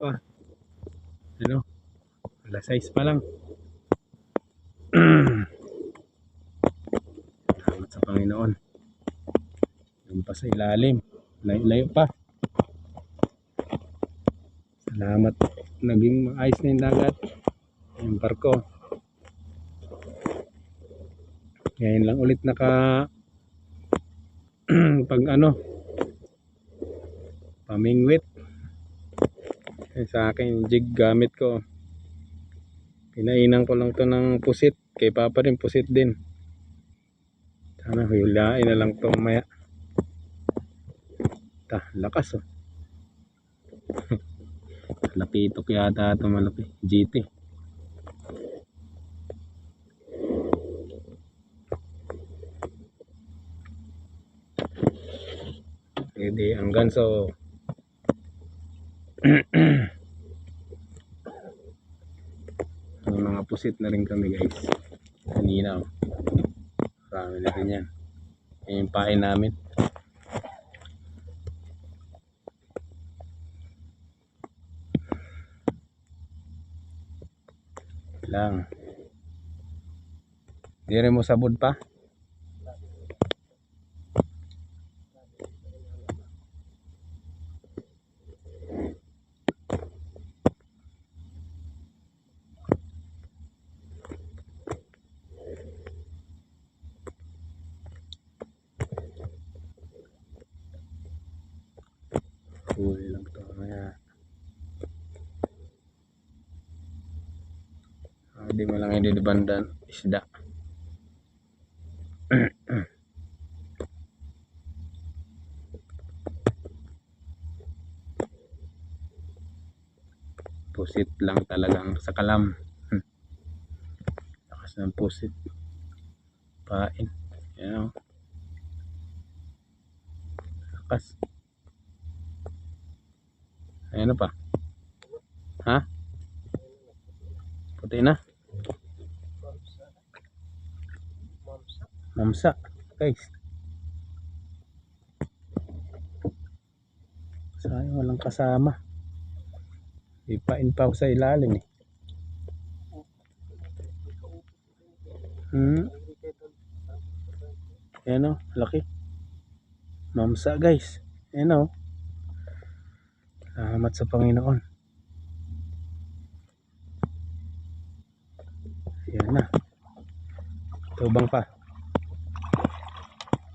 pa. Ano? Alas 6 pa lang. Salamat sa Panginoon. Yung pa sa ilalim. Layo-layo pa. Salamat. Naging maayos na yung dagat. Yung barko. Ngayon lang ulit naka pag ano pamingwit Eh, sa akin jig gamit ko. Pinainan ko lang to ng pusit. Kay papa rin pusit din. Sana hulain na lang to maya. Ta lakas oh. Lapitok yata ito malaki. GT Pwede ang ganso. May mga pusit na rin kami guys. Kanina oh. Marami na rin yan. Yan yung pain namin. Lang. Di rin mo sabod pa? Huli lang to mamaya. Ah, di mo lang hindi bandan isda. pusit lang talagang sa kalam. Lakas ng pusit. Pain. Yan o. Lakas. Ayan pa. Ha? Puti na. Mamsa. Guys. Sayang walang kasama. Ipain pa ako sa ilalim eh. Hmm. Ayan o. Laki. Mamsa guys. Ayan o. Salamat sa Panginoon. Ayan na. Tubang pa.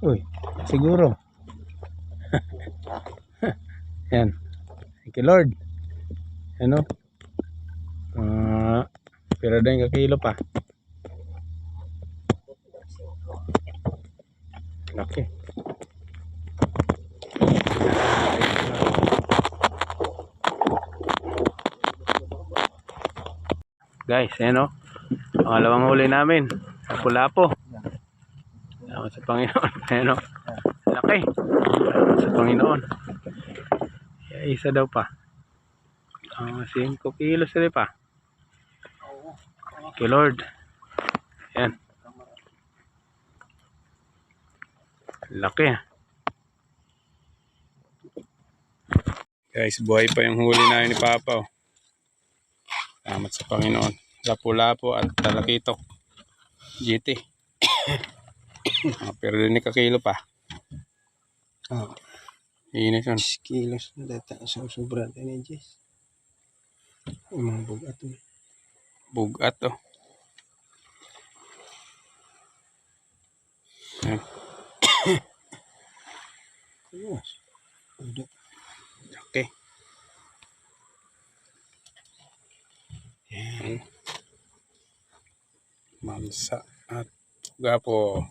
Uy, siguro. Ayan. Thank you Lord. Ano? Ah, pero din kakilo pa. Laki. Guys, ayan o. Pangalawang huli namin. Lapu-lapo. Salamat sa Panginoon. Ayan o. Laki. Salamat sa Panginoon. Yeah, isa daw pa. Ah, 5 kilos rin pa. Thank you Lord. Ayan. Laki ah. Guys, buhay pa yung huli namin ni Papa. Oh. Salamat sa Panginoon. Lapu-lapo at talakitok. GT. ah, pero din kakilo pa. Oh, Inis yun. 10 kilos na data sa sobrang energies. Yung mga bugat mo. Bugat oh. Ayan. Okay. Yan. Mamsa at gapo.